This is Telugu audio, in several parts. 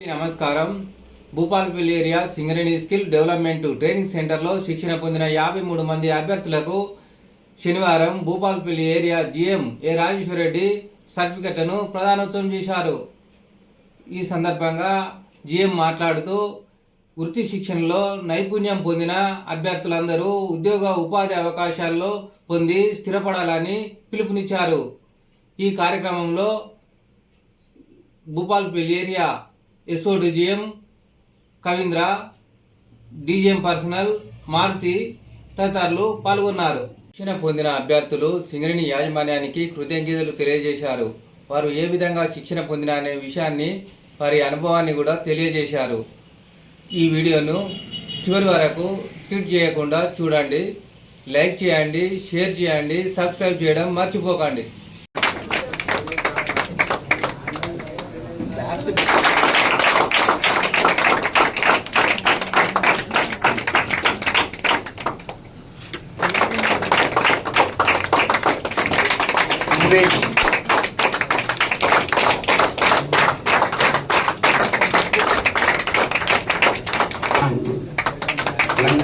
నమస్కారం. Bhupalpalli area Singareni skill development training సెంటర్లో శిక్షణ పొందిన యాభై మూడు మంది అభ్యర్థులకు శనివారం Bhupalpalli area GM A Rajeshwarareddy సర్టిఫికెట్లను ప్రదానోత్సవం చేశారు. ఈ సందర్భంగా జిఎం మాట్లాడుతూ వృత్తి శిక్షణలో నైపుణ్యం పొందిన అభ్యర్థులందరూ ఉద్యోగ ఉపాధి అవకాశాల్లో పొంది స్థిరపడాలని పిలుపునిచ్చారు. ఈ కార్యక్రమంలో Bhupalpalli area SO DGM Kavindra DGM personnel Maruti తదితరులు పాల్గొన్నారు. శిక్షణ పొందిన అభ్యర్థులు సింగరేణి యాజమాన్యానికి కృతజ్ఞతలు తెలియజేశారు. వారు ఏ విధంగా శిక్షణ పొందిన అనే విషయాన్ని వారి అనుభవాన్ని కూడా తెలియజేశారు. ఈ వీడియోను చివరి వరకు స్కిప్ చేయకుండా చూడండి. లైక్ చేయండి షేర్ చేయండి సబ్స్క్రైబ్ చేయడం మర్చిపోకండి.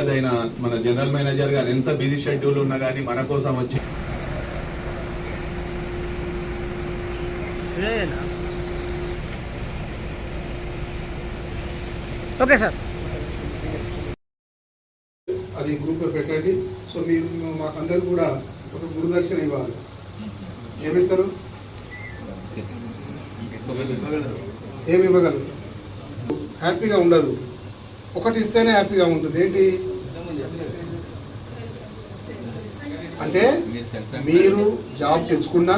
రథసారథైన మన జనరల్ మేనేజర్ గారు ఎంత బిజీ షెడ్యూల్ ఉన్నా కానీ మన కోసం వచ్చి ఓకే సార్. అది గ్రూప్లో పెట్టండి. సో మీరు మాకు అందరు కూడా ఒక గురుదక్షిణ ఇవ్వాలి. ఏమిస్తారు? ఏమి ఇవ్వగలరు? హ్యాపీగా ఉండదు. ఒకటి ఇస్తేనే హ్యాపీగా ఉంటుంది. ఏంటి? అంటే మీరు జాబ్ తెచ్చుకున్నా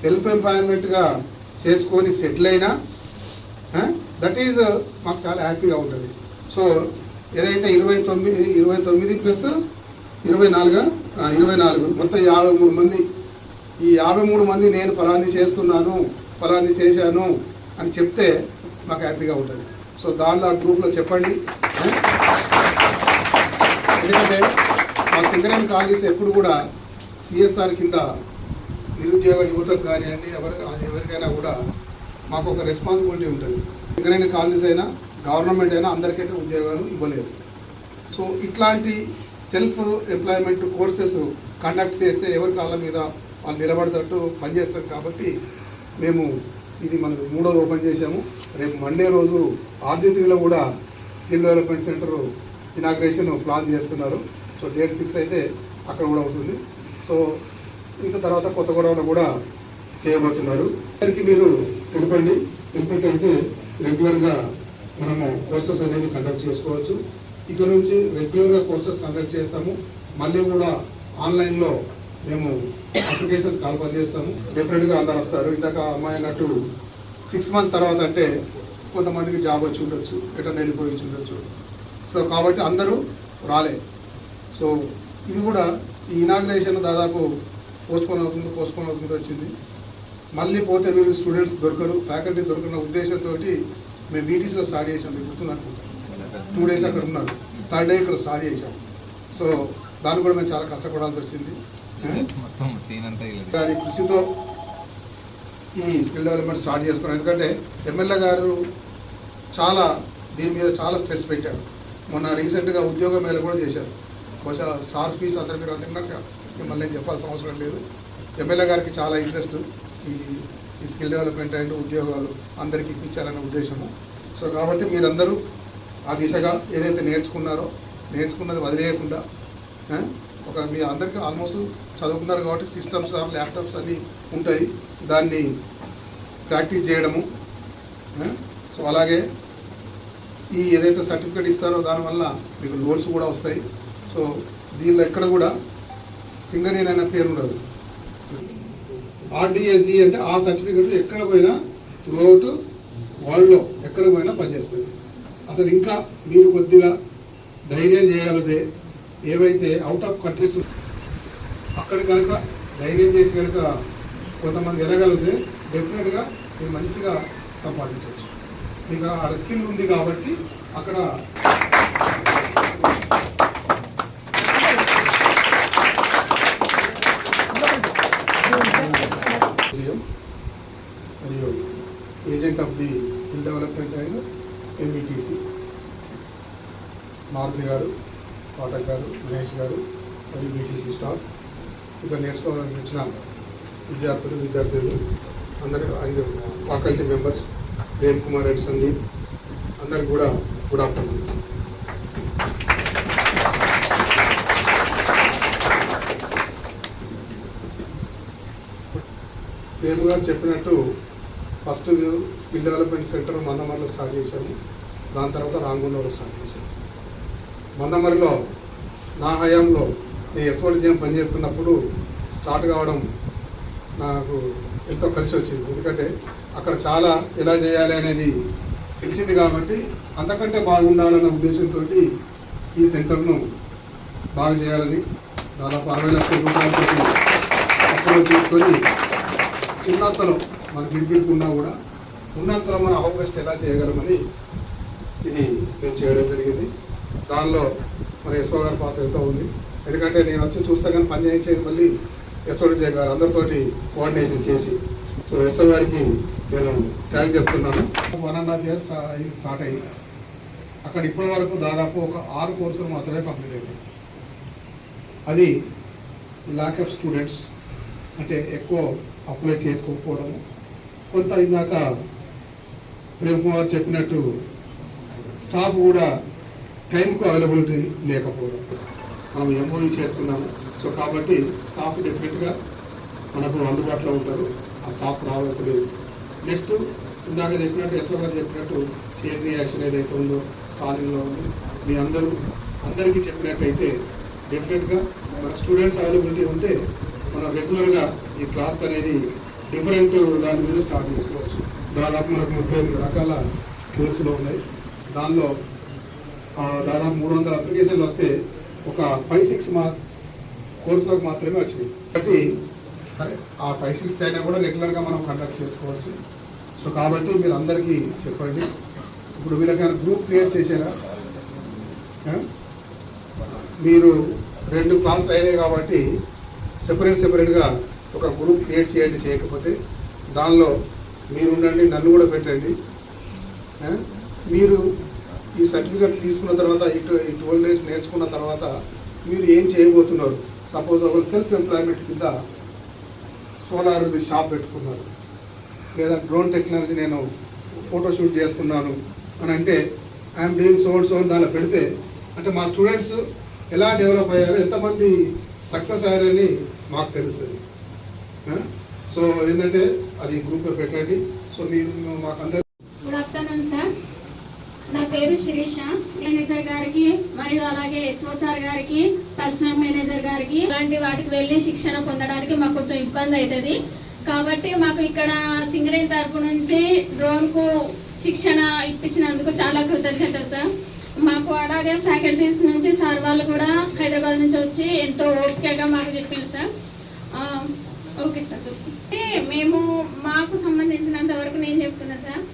సెల్ఫ్ ఎంప్లాయ్మెంట్గా చేసుకొని సెటిల్ అయినా దట్ ఈజ్ మాకు చాలా హ్యాపీగా ఉంటుంది సో ఏదైతే ఇరవై తొమ్మిది ఇరవై తొమ్మిది ప్లస్ ఇరవై నాలుగు ఇరవై నాలుగు మొత్తం యాభై మూడు మంది ఈ యాభై మూడు మంది నేను ఫలాన్ని చేస్తున్నాను ఫలాన్ని చేశాను అని చెప్తే మాకు హ్యాపీగా ఉంటుంది సో దానిలో ఆ గ్రూప్లో చెప్పండి? ఎందుకంటే మా కాంగ్రెస్ ఎప్పుడు కూడా సిఎస్ఆర్ కింద నిరుద్యోగ యువతకు కానివ్వండి ఎవరి ఎవరికైనా కూడా మాకు ఒక రెస్పాన్సిబిలిటీ ఉంటుంది. సింగరేణి కాంగ్రెస్ అయినా గవర్నమెంట్ అయినా అందరికైతే ఉద్యోగాలు ఇవ్వలేదు. సో ఇట్లాంటి సెల్ఫ్ ఎంప్లాయ్మెంట్ కోర్సెస్ కండక్ట్ చేస్తే ఎవరి కాళ్ళ మీద వాళ్ళు నిలబడతట్టు పనిచేస్తారు కాబట్టి మేము ఇది మనకు మూడోది ఓపెన్ చేశాము. రేపు మండే రోజు ఆర్జిత్రిలో కూడా skill development centre inauguration plan చేస్తున్నారు. సో డేట్ ఫిక్స్ అయితే అక్కడ కూడా అవుతుంది. సో ఇంకా తర్వాత కొత్తగూడెంలో కూడా చేయబోతున్నారు. అందరికీ మీరు తెలిపండి. తెలిపేటైతే రెగ్యులర్గా మనము కోర్సెస్ అనేది కండక్ట్ చేసుకోవచ్చు. ఇక నుంచి రెగ్యులర్గా కోర్సెస్ కండక్ట్ చేస్తాము. మళ్ళీ కూడా ఆన్లైన్లో మేము అప్లికేషన్స్ కాల్పర్ చేస్తాము. డెఫినెట్గా అందరు వస్తారు. ఇందాక అమ్మాయి అన్నట్టు సిక్స్ మంత్స్ తర్వాత అంటే కొంతమందికి జాబ్ వచ్చి ఉండొచ్చు ఎటన్నా వెళ్ళిపోయి ఉండొచ్చు. సో కాబట్టి అందరూ రాలే. సో ఇది కూడా ఈ ఇనాగ్రేషన్ దాదాపు పోస్ట్పోన్ అవుతుంది పోస్ట్పోన్ అవుతుంది వచ్చింది. మళ్ళీ పోతే మీరు స్టూడెంట్స్ దొరకరు ఫ్యాకల్టీ దొరకన ఉద్దేశంతో మేము వీటీసీలో స్టార్ట్ చేసాం మీకు గుర్తుంది అనుకుంటా టూ డేస్ అక్కడ ఉన్నారు. థర్డ్ డే ఇక్కడ స్టార్ట్ చేసాం సో దాన్ని కూడా మేము చాలా కష్టపడాల్సి వచ్చింది. మొత్తం సీన్ అంతా ఇలా గారి కృషితో ఈ స్కిల్ డెవలప్మెంట్ స్టార్ట్ చేసుకున్నాం. ఎందుకంటే ఎమ్మెల్యే గారు చాలా దీని మీద చాలా స్ట్రెస్ పెట్టారు. మొన్న రీసెంట్గా ఉద్యోగ మేళ కూడా చేశారు. బహుశా సార్ స్పీచ్ అందరూ మీరు అందుకున్నాక మిమ్మల్ని నేను చెప్పాల్సిన అవసరం లేదు. ఎమ్మెల్యే గారికి చాలా ఇంట్రెస్ట్ ఈ ఈ స్కిల్ డెవలప్మెంట్ అండ్ ఉద్యోగాలు అందరికీ ఇప్పించాలనే ఉద్దేశము. సో కాబట్టి మీరందరూ ఆ దిశగా ఏదైతే నేర్చుకున్నారో నేర్చుకున్నది వదిలేయకుండా ఒక మీ అందరికీ ఆల్మోస్ట్ చదువుకున్నారు కాబట్టి సిస్టమ్స్ ఆర్ ల్యాప్టాప్స్ అన్నీ ఉంటాయి. దాన్ని ప్రాక్టీస్ చేయడము సో అలాగే ఈ ఏదైతే సర్టిఫికేట్ ఇస్తారో దానివల్ల మీకు లోన్స్ కూడా వస్తాయి. సో దీనిలో ఎక్కడ కూడా సింగరేన్ అనే పేరు ఉండదు. ఆర్డిఎస్డి అంటే ఆ సర్టిఫికెట్ ఎక్కడ పోయినా త్రూఅవుట్ వరల్డ్లో ఎక్కడ పోయినా పనిచేస్తుంది. అసలు ఇంకా మీరు కొద్దిగా ధైర్యం చేయగలిగితే ఏవైతే అవుట్ ఆఫ్ కంట్రీస్ అక్కడ కనుక ధైర్యం చేసి కనుక కొంతమంది వెళ్ళగలిగితే డెఫినెట్గా మీరు మంచిగా సంపాదించవచ్చు. మీకు ఆడ స్కిల్ ఉంది కాబట్టి అక్కడ agent of the skill development and MBTC Maruti గారు పాఠక్ గారు మహేష్ గారు మరియు బీటీసీ స్టాఫ్ ఇక్కడ నేర్చుకోవాలని వచ్చిన విద్యార్థులు విద్యార్థులు అందరూ and faculty members Prem Kumar Reddy Sandeep అందరికి కూడా గుడ్ ఆఫ్టర్నూన్ ప్రేమ్ గారు చెప్పినట్టు ఫస్ట్ స్కిల్ డెవలప్మెంట్ సెంటర్ మందమరిలో స్టార్ట్ చేశాము. దాని తర్వాత రాంగుండలో స్టార్ట్ చేశాము. మందమరిలో నా హయాంలో నేను ఎస్ఓడిజిఎం పనిచేస్తున్నప్పుడు స్టార్ట్ కావడం నాకు ఎంతో కలిసి వచ్చింది. ఎందుకంటే అక్కడ చాలా ఎలా చేయాలి అనేది తెలిసింది కాబట్టి అంతకంటే బాగుండాలన్న ఉద్దేశంతో ఈ సెంటర్ను బాగా చేయాలని దాదాపు అరవై లక్షల రూపాయలతో తీసుకొని ఉన్నంతలో మన గిరిగిరికున్నా కూడా ఉన్నంతలో మన హౌ ఎలా చేయగలమని ఇది మేము చేయడం జరిగింది. దానిలో మన యశ్వ గారి పాత్ర ఎంతో ఉంది. ఎందుకంటే నేను వచ్చి చూస్తే కానీ పని చేయించేది మళ్ళీ యశ్వడి జయ గారు. అందరితోటి కోఆర్డినేషన్ చేసి. సో యశ్వ గారికి నేను థ్యాంక్ చెప్తున్నాను. వన్ అండ్ హాఫ్ ఇయర్స్ ఇది స్టార్ట్ అయ్యింది అక్కడ ఇప్పటి వరకు దాదాపు ఒక ఆరు కోర్సులు మాత్రమే కంప్లీట్ అయింది. అది ల్యాక్ ఆఫ్ స్టూడెంట్స్ అంటే ఎక్కువ అప్లై చేసుకోకపోవడము. కొంత ఇందాక ప్రేమ్ కుమార్ చెప్పినట్టు స్టాఫ్ కూడా టైంకు అవైలబిలిటీ లేకపోవడం. మనం ఎంఓయూ చేసుకున్నాము సో కాబట్టి స్టాఫ్ డెఫినెట్గా మనకు అందుబాటులో ఉంటారు. ఆ స్టాఫ్ రావట్లేదు. నెక్స్ట్ ఇందాక చెప్పినట్టు యశ్వ గారు చెప్పినట్టు చైన్ రియాక్షన్ ఏదైతే ఉందో స్టాలింగ్లో ఉంది. మీ అందరూ అందరికీ చెప్పినట్టయితే డెఫినెట్గా మన స్టూడెంట్స్ అవైలబిలిటీ ఉంటే మనం రెగ్యులర్గా ఈ క్లాస్ అనేది డిఫరెంట్ దాని మీద స్టార్ట్ చేసుకోవచ్చు. దాదాపు మనకు ముప్పై ఎనిమిది రకాల కోర్సులు ఉన్నాయి. దానిలో దాదాపు మూడు వందల అప్లికేషన్లు వస్తే ఒక ఫైవ్ సిక్స్ మా కోర్సులకు మాత్రమే వచ్చినాయి. కాబట్టి సరే ఆ ఫైవ్ సిక్స్ అయినా కూడా రెగ్యులర్గా మనం కండక్ట్ చేసుకోవచ్చు. సో కాబట్టి మీరు అందరికీ చెప్పండి. ఇప్పుడు వీళ్ళకైనా గ్రూప్ క్లియర్ చేశారా? మీరు రెండు క్లాసులు అయినాయి కాబట్టి సెపరేట్ సెపరేట్గా ఒక గ్రూప్ క్రియేట్ చేయండి చేయకపోతే దానిలో మీరు ఉండండి నన్ను కూడా పెట్టండి. మీరు ఈ సర్టిఫికెట్ తీసుకున్న తర్వాత ఇటు ఈ ట్వెల్వ్ డేస్ నేర్చుకున్న తర్వాత మీరు ఏం చేయబోతున్నారు? సపోజ్ ఒక సెల్ఫ్ ఎంప్లాయ్మెంట్ కింద సోలార్ షాప్ పెట్టుకున్నారు. లేదా డ్రోన్ టెక్నాలజీ నేను ఫోటోషూట్ చేస్తున్నాను అని అంటే ఐఎమ్ డూయింగ్ సో సో దానిలో పెడితే అంటే మా స్టూడెంట్స్ ఎలా డెవలప్ అయ్యారు ఎంతమంది సక్సెస్ అయ్యారని మాకు తెలుస్తుంది సో ఏంటంటే అది గ్రూప్లో పెట్టండి. సో మీరు మాకందరూ గుడ్ ఆఫ్టర్నూన్ సార్ నా పేరు శిరీష. మేనేజర్ గారికి మరియు అలాగే ఎస్ఓ సార్ గారికి పర్సనల్ మేనేజర్ గారికి ఇలాంటి వాటికి వెళ్ళి శిక్షణ పొందడానికి మాకు కొంచెం ఇబ్బంది అవుతుంది. కాబట్టి మాకు ఇక్కడ సింగరేణి తరపు నుంచి డ్రోన్కు శిక్షణ ఇప్పించినందుకు చాలా కృతజ్ఞత సార్ మాకు అలాగే ఫ్యాకల్టీస్ నుంచి సార్ వాళ్ళు కూడా హైదరాబాద్ నుంచి వచ్చి ఎంతో ఓపికగా మాకు చెప్పారు సార్ ఓకే సార్ అంటే మేము మాకు సంబంధించినంత వరకు నేను చెప్తున్నా సార్.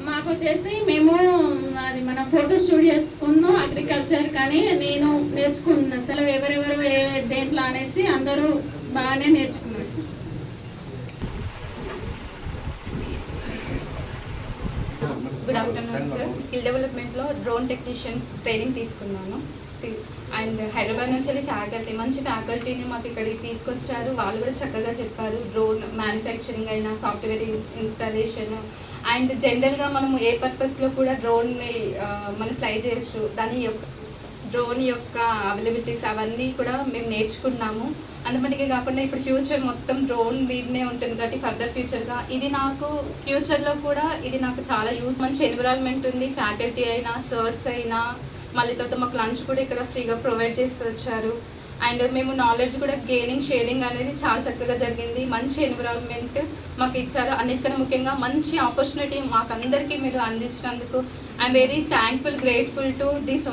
మాకు వచ్చేసి మేము అది మన ఫోటో స్టూడియోస్ ఉన్ను అగ్రికల్చర్ కానీ నేను నేర్చుకున్నా అసలు ఎవరెవరు ఏ- దేంట్లో అనేసి అందరూ బాగానే నేర్చుకున్నారు sir. Good afternoon sir skill డెవలప్మెంట్లో డ్రోన్ టెక్నీషియన్ ట్రైనింగ్ తీసుకున్నాను. అండ్ హైదరాబాద్ నుంచి వెళ్ళి ఫ్యాకల్టీ మంచి ఫ్యాకల్టీని మాకు ఇక్కడికి తీసుకొచ్చారు. వాళ్ళు కూడా చక్కగా చెప్పారు డ్రోన్ మ్యానుఫ్యాక్చరింగ్ అయినా సాఫ్ట్వేర్ ఇన్స్టాలేషన్ అండ్ జనరల్గా మనం ఏ పర్పస్లో కూడా డ్రోన్ని మనం ఫ్లై చేయొచ్చు. దాని యొక్క డ్రోన్ యొక్క అవైలబిలిటీస్ అవన్నీ కూడా మేము నేర్చుకున్నాము. అందుమటికే కాకుండా ఇప్పుడు ఫ్యూచర్ మొత్తం డ్రోన్ మీదనే ఉంటుంది కాబట్టి ఫర్దర్ ఫ్యూచర్గా ఇది నాకు ఫ్యూచర్లో కూడా ఇది నాకు చాలా యూస్ మంచి ఎన్విరాన్మెంట్ ఉంది ఫ్యాకల్టీ అయినా సర్స్ అయినా మళ్ళీ తర్వాత మాకు లంచ్ కూడా ఇక్కడ ఫ్రీగా ప్రొవైడ్ చేసి వచ్చారు. అండ్ మేము నాలెడ్జ్ కూడా గెయినింగ్ షేరింగ్ అనేది చాలా చక్కగా జరిగింది. మంచి ఎన్విరాన్మెంట్ మాకు ఇచ్చారు. అన్నిటికన్నా ముఖ్యంగా మంచి ఆపర్చునిటీ మాకు అందరికీ మీరు అందించినందుకు I'm very thankful grateful to this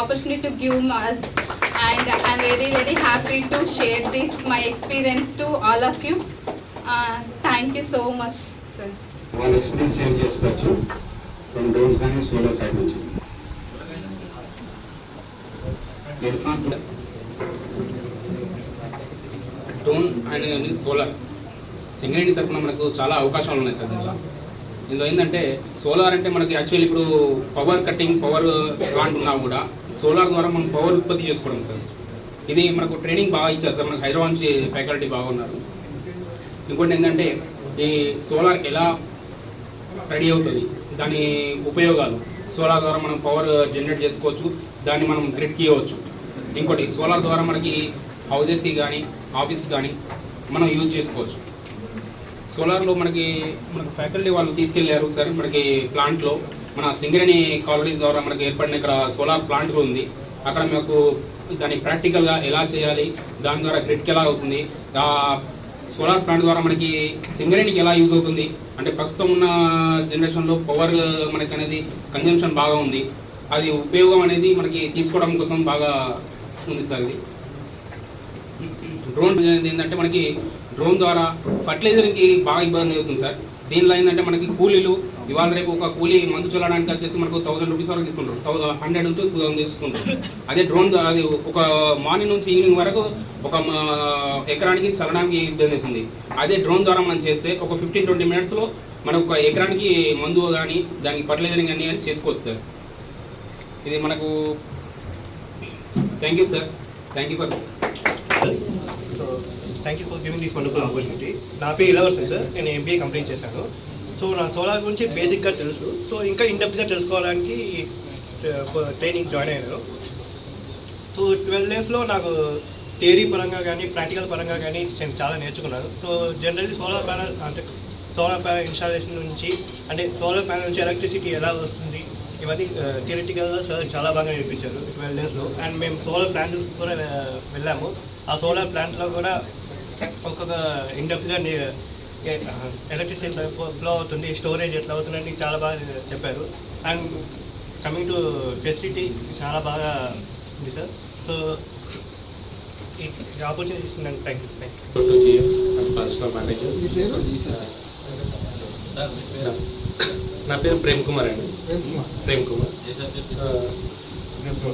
opportunity to give us and I'm very very happy to share this my experience to all of you thank you so much sir experience share చేసుకోవచ్చు. ఫ్రమ్ కానీ సైడ్ నుంచి. Irfan drone and solar. Singareni తరఫున మనకు చాలా అవకాశాలు ఉన్నాయి సార్ దీనిలో. ఇందులో ఏంటంటే సోలార్ అంటే మనకి యాక్చువల్లీ ఇప్పుడు పవర్ కట్టింగ్ పవర్ ప్లాంట్ ఉన్నా కూడా. సోలార్ ద్వారా మనం పవర్ ఉత్పత్తి చేసుకోవడం సార్. ఇది మనకు ట్రైనింగ్ బాగా ఇచ్చారు సార్. మనకు హైదరాబాద్ నుంచి ఫ్యాకల్టీ బాగున్నారు ఇంకోటి ఏంటంటే ఈ సోలార్ ఎలా రెడీ అవుతుంది? దాని ఉపయోగాలు. సోలార్ ద్వారా మనం పవర్ జనరేట్ చేసుకోవచ్చు. దాన్ని మనం గ్రిడ్కి ఇవ్వచ్చు. ఇంకోటి సోలార్ ద్వారా మనకి హౌజెస్కి కానీ ఆఫీస్ కానీ మనం యూజ్ చేసుకోవచ్చు. సోలార్లో మనకి మనకు ఫ్యాకల్టీ వాళ్ళు తీసుకెళ్ళారు సార్. మనకి ప్లాంట్లో మన సింగరేణి కాలనీ ద్వారా మనకి ఏర్పడిన ఇక్కడ సోలార్ ప్లాంట్ ఉంది. అక్కడ మాకు దాన్ని ప్రాక్టికల్గా ఎలా చేయాలి దాని ద్వారా గ్రిడ్కి ఎలా అవుతుంది ఆ సోలార్ ప్లాంట్ ద్వారా మనకి సింగరేణికి ఎలా యూజ్ అవుతుంది అంటే ప్రస్తుతం ఉన్న జనరేషన్లో పవర్ మనకి అనేది కన్జంప్షన్ బాగా ఉంది. అది ఉపయోగం అనేది మనకి తీసుకోవడం కోసం బాగా ఉంది సార్ ఇది. డ్రోన్ అనేది ఏంటంటే మనకి డ్రోన్ ద్వారా ఫర్టిలైజర్కి బాగా ఇబ్బంది అవుతుంది సార్. దీనిలో ఏంటంటే మనకి కూలీలు ఇవాళ రేపు ఒక కూలీ మందు చల్లడానికి వచ్చేసి మనకు థౌసండ్ రూపీస్ వరకు తీసుకుంటారు. హండ్రెడ్ టు టూ థౌసండ్ తీసుకుంటారు. అదే డ్రోన్ అది ఒక మార్నింగ్ నుంచి ఈవినింగ్ వరకు ఒక ఎకరానికి చల్లడానికి ఇబ్బంది అవుతుంది. అదే డ్రోన్ ద్వారా మనం చేస్తే ఒక ఫిఫ్టీన్ ట్వంటీ మినిట్స్లో మనం ఒక ఎకరానికి మందు కానీ దానికి ఫర్టిలైజరింగ్ కానీ చేసుకోవచ్చు సార్. ఇది మనకు thank you sir thank you for so thank you for giving this wonderful opportunity నా పేరు ఇలవర్సన్ సార్ నేను ఎంబీఏ కంప్లీట్ చేశాను. సో నా సోలార్ గురించి బేసిక్గా తెలుసు. సో ఇంకా ఇన్డెప్త్గా తెలుసుకోవడానికి ట్రైనింగ్ జాయిన్ అయ్యాను. సో ట్వెల్వ్ డేస్లో నాకు థియరీ పరంగా కానీ ప్రాక్టికల్ పరంగా కానీ నేను చాలా నేర్చుకున్నాను. సో జనరల్లీ సోలార్ ప్యానల్ అంటే సోలార్ ప్యానల్ ఇన్స్టాలేషన్ నుంచి అంటే సోలార్ ప్యానల్ నుంచి ఎలక్ట్రిసిటీ ఎలా వస్తుంది ఇవన్నీ థియరిటికల్గా సార్ చాలా బాగా నేర్పించారు ట్వెల్వ్ డేస్లో అండ్ మేము సోలార్ ప్లాంట్ కూడా వెళ్ళాము. ఆ సోలార్ ప్లాంట్లో కూడా ఒక్కొక్క ఇండెప్త్గా ఎలక్ట్రిసిటీ ఫ్లో అవుతుంది స్టోరేజ్ ఎట్లా అవుతుందని చాలా బాగా చెప్పారు. అండ్ కమింగ్ టు ఫెసిలిటీ చాలా బాగా ఉంది సార్. సో ఈ ఆపర్చునిటీ ఇస్తుందండి థ్యాంక్ యూ థ్యాంక్ యూ. నా పేరు ప్రేమ్ కుమార్ అండి. ప్రేమ్ కుమార్.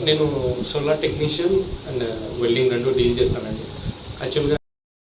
నేను సోలార్ టెక్నీషియన్ అండ్ వెల్డింగ్ రెండు డీల్ చేస్తానండి. యాక్చువల్గా